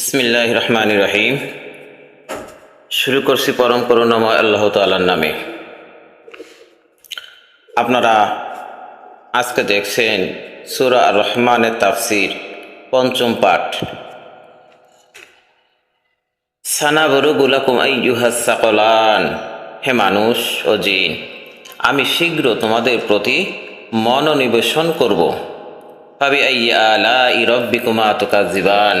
ইসমিল্লাহ রহমান রহিম শুরু করছি পরম করুণাময় আল্লাহ তাল্লার নামে। আপনারা আজকে দেখছেন সুরা রহমানের তাফসির, পঞ্চম পাঠ। সানাবরু গুলাকুম আইয়ুহাসাকলান হে মানুষ ও জিন, আমি শীঘ্র তোমাদের প্রতি মনোনিবেশন করব। ভাবি আইয়া আলা ই রব্বিকুমা তুকাজিবান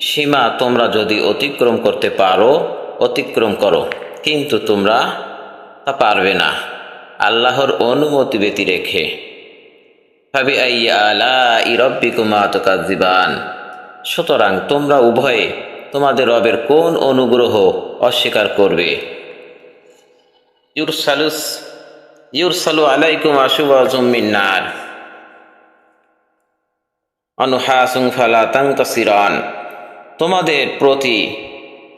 সীমা তোমরা যদি অতিক্রম করতে পারো, অতিক্রম করো। কিন্তু তোমরা তা পারবে না। আল্লাহর অনুমতি ব্যতি রেখে। ভাবি আইয়া আলা ইরব্বিকুমা তুকাজ্জিবান সুতরাং তোমরা উভয়ে তোমাদের রবের কোন অনুগ্রহ অস্বীকার করবে? ইউরসালুস, ইউরসালু আলাইকুম আশুবাজুম মিন্নার অনুহাসুং ফালা তাংতাসিরান। তোমাদের প্রতি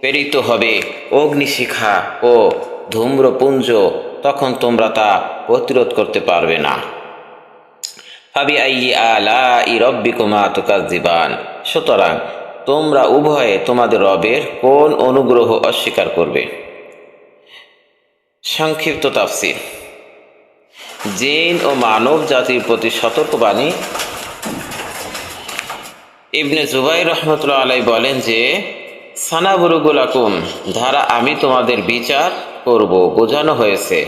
প্রেরিত হবে অগ্নিশিখা ও ধূম্রপুঞ্জ, তখন তোমরা তা প্রতিরোধ করতে পারবে না। ফাবি আই আলা ই রব্বি রব্বিকুমা তুকাজ্জিবান সুতরাং তোমরা উভয়ে তোমাদের রবের কোন অনুগ্রহ অস্বীকার করবে? সংক্ষিপ্ত তাফসির। জিন ও মানব জাতির প্রতি সতর্কবাণী ইবনে জুবাই রহমতুল্লাহ আলাই বলেন যে সানাবুরুগুলাকুম ধারা আমি তোমাদের বিচার করব, বোঝানো হয়েছে।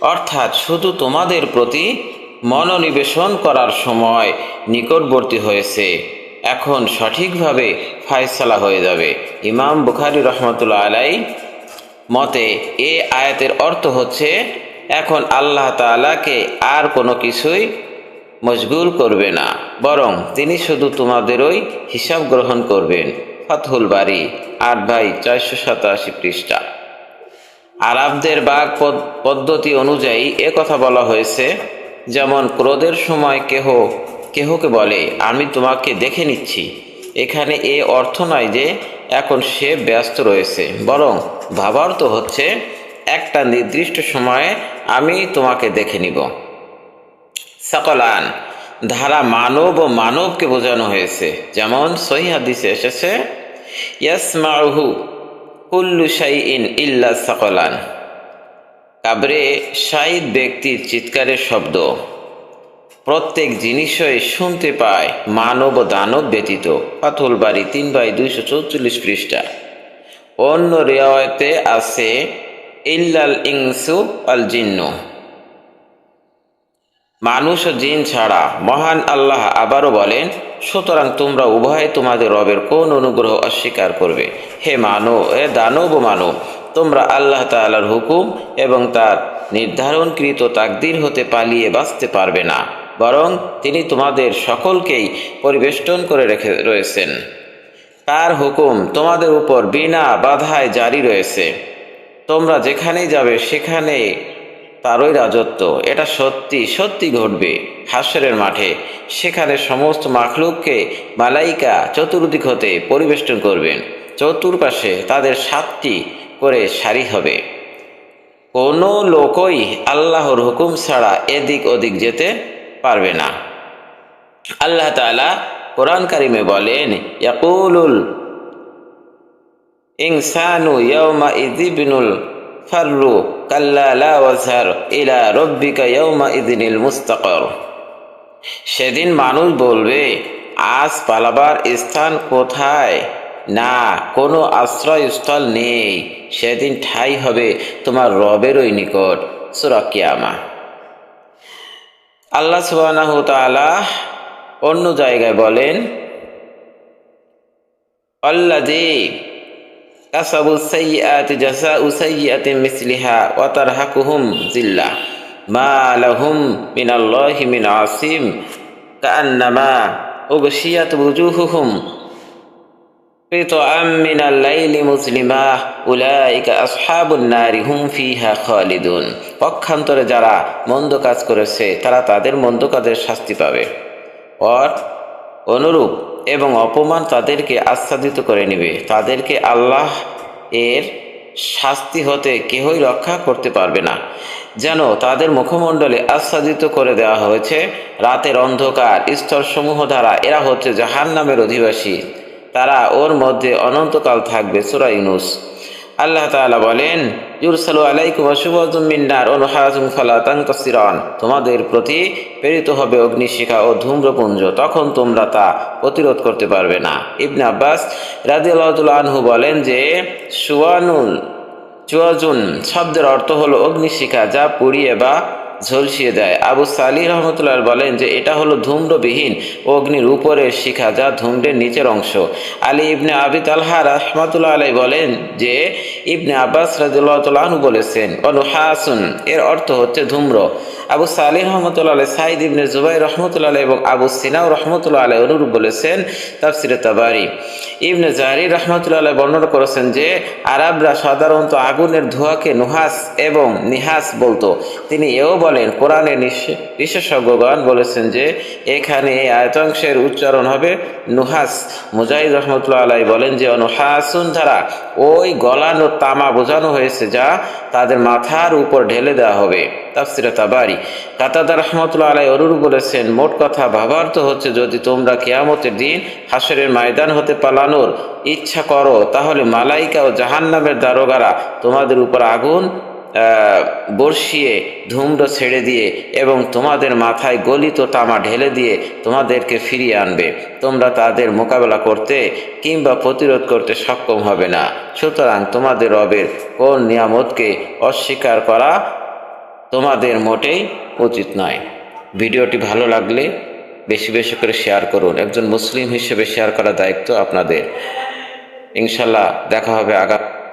অর্থাৎ শুধু তোমাদের প্রতি মনোনিবেশন করার সময় নিকটবর্তী হয়েছে। এখন সঠিকভাবে ফায়সালা হয়ে যাবে। ইমাম বুখারি রহমতুল্লাহ আলাই মতে, এ আয়াতের অর্থ হচ্ছে, এখন আল্লাহ তাআলাকে আর কোনো কিছুই মশগুল করবে না। বরং তিনি শুধু তোমাদেরই হিসাব গ্রহণ করবেন। ফাতহুল বাড়ি আট ভাই চারশো সাতাশি পৃষ্ঠা। আরবদের বাঘ পদ- পদ্ধতি অনুযায়ী এ কথা বলা হয়েছে, যেমন ক্রোধের সময় কেহ, কেহকে বলে, আমি তোমাকে দেখে নিচ্ছি। এখানে এ অর্থ নয় যে এখন সে ব্যস্ত রয়েছে, বরং ভাবার্থ হচ্ছে, একটা নির্দিষ্ট সময়ে আমি তোমাকে দেখে নিব। সকলান ধারা মানব ও মানবকে বোঝানো হয়েছে। যেমন সহি হাদিসে এসেছে শাইইন ইল্লা সকলান। কাবরে শাহিদ ব্যক্তির চিৎকারের শব্দ। প্রত্যেক জিনিসই শুনতে পায় মানব ও দানব ব্যতীত। পাথুল বাড়ি তিন বাই দুইশো চৌচল্লিশ পৃষ্ঠা। অন্য রেওয়ায়তে আছে, ইল্লাল ইংসু আল জিন্নু। মানুষ ও জিন ছাড়া মহান আল্লাহ আবারও বলেন, সুতরাং তোমরা উভয়ে তোমাদের রবের কোন অনুগ্রহ অস্বীকার করবে? হে মানব হে দানব ও মানব তোমরা আল্লাহ তাআলার হুকুম এবং তার নির্ধারণকৃত তাকদির হতে পালিয়ে বাঁচতে পারবে না, বরং তিনি তোমাদের সকলকেই পরিবেষ্টন করে রেখে রয়েছেন। তার হুকুম তোমাদের উপর বিনা বাধায় জারি রয়েছে। তোমরা যেখানেই যাবে, সেখানে তারই রাজত্ব। এটা সত্যি সত্যি ঘটবে। হাসরের মাঠে সেখানে সমস্ত মাখলুককে মালাইকা চতুর্দিক হতে পরিবেষ্টন করবেন। চতুর্পাশে তাদের সাতটি করে সারি হবে। কোনো লোকই আল্লাহর হুকুম ছাড়া এদিক ওদিক যেতে পারবে না। আল্লাহ তাআলা কোরআন কারিমে বলেন, ইয়াকুলুল ইনসানু ইয়াউমা ইযিবনুল ফাররু কাল্লা সেদিন মানুষ বলবে, আজ পালাবার স্থান কোথায়? না, কোনো আশ্রয়স্থল নেই। সেদিন ঠাই হবে তোমার রবেরই নিকট। সূরা কিয়ামা আল্লাহ তাআলা অন্য জায়গায় বলেন, আল্লাযী কাসাবু সাইয়্যাতি জাযাউ সাইয়্যাতিন মিসলিহা ওয়া তারহাকুহুম জিল্লাহ মা লাহুম মিনাল্লাহি মিন আসিম কাআন্নামা উগশিয়াত ওজুহুহুম قطعا من الليل مسلمة أولئك أصحاب النار هم فيها خالدون পক্ষান্তরে যারা মন্দ কাজ করেছে তারা তাদের মন্দ কাজের শাস্তি পাবে অর অনুরূপ এবং অপমান তাদেরকে আচ্ছাদিত করে নেবে। তাদেরকে আল্লাহ এর শাস্তি হতে কেহই রক্ষা করতে পারবে না। যেন তাদের মুখমণ্ডলে আচ্ছাদিত করে দেওয়া হয়েছে। রাতের অন্ধকার, স্তরসমূহ দ্বারা এরা হচ্ছে জাহান নামের অধিবাসী। তারা ওর মধ্যে অনন্তকাল থাকবে, সুরা ইউনুস। আল্লাহ তালা বলেন, ইউরসালু আলাইকুম আশুবাজুম মিন্নার অনুহাজুম ফালাতাং কাসিরান। তোমাদের প্রতি প্রেরিত হবে অগ্নিশিখা ও ধূম্রপুঞ্জ, তখন তোমরা তা প্রতিরোধ করতে পারবে না। ইবন আব্বাস রাদিয়াল্লাহু আনহু বলেন যে সুয়ানুল চুয়াজুন শব্দের অর্থ হলো অগ্নিশিখা, যা পুড়িয়ে বা ঝলসিয়ে দেয়। আবু সালি রহমতুল্লাহ বলেন যে, এটা হলো ধূম্রবিহীন অগ্নির উপরের শিখা যা ধূম্রের নিচের অংশ। আলী ইবনে আবি তালহা রহমতুল্লাহ আলাই বলেন যে, ইবনে আব্বাস রাজু বলেছেন, অনুহাসুন এর অর্থ হচ্ছে ধূম্র। আবু সালি রহমতুল্লাহ আলাই সাইদ ইবনে জুবাই রহমতুল্লাহ আলাই এবং আবু সিনাউ রহমতুল্লাহ আলাই অনুরূপ বলেছেন তাফসিরে তাবারি। ইবনে জাহরি রহমতুল্লাহ আলাই বর্ণনা করেছেন যে আরবরা সাধারণত আগুনের ধোঁয়াকে নুহাস এবং নিহাস বলতো। তিনি এও বলেন কোরআনের বিশেষজ্ঞগণ বলেছেন যে এখানে এই আয়তাংশের উচ্চারণ হবে নুহাস। মুজাহিদ রহমতুল্লাহ আলাই বলেন যে নুহাসুন দ্বারা ওই গলানো তামা বোঝানো হয়েছে যা তাদের মাথার উপর ঢেলে দেওয়া হবে। তাফসিরে তাবারি। কাতাদা রহমতুল্লাহ আলাই অরুর বলেছেন, মোট কথা ভাবার্থ হচ্ছে, যদি তোমরা কেয়ামতের দিন হাসরের ময়দান হতে পালানোর ইচ্ছা করো, তাহলে মালাইকা ও জাহান্নামের দারোগারা তোমাদের উপর আগুন বর্ষিয়ে, ধূম্র ছেড়ে দিয়ে এবং তোমাদের মাথায় গলিত তামা ঢেলে দিয়ে তোমাদেরকে ফিরিয়ে আনবে। তোমরা তাদের মোকাবেলা করতে কিংবা প্রতিরোধ করতে সক্ষম হবে না। সুতরাং তোমাদের রবের কোন নিয়ামতকে অস্বীকার করা তোমাদের মোটেই উচিত নয়। ভিডিওটি ভালো লাগলে বেশি বেশি করে শেয়ার করুন। একজন মুসলিম হিসেবে শেয়ার করার দায়িত্ব আপনাদের। ইনশাল্লাহ দেখা হবে আগামী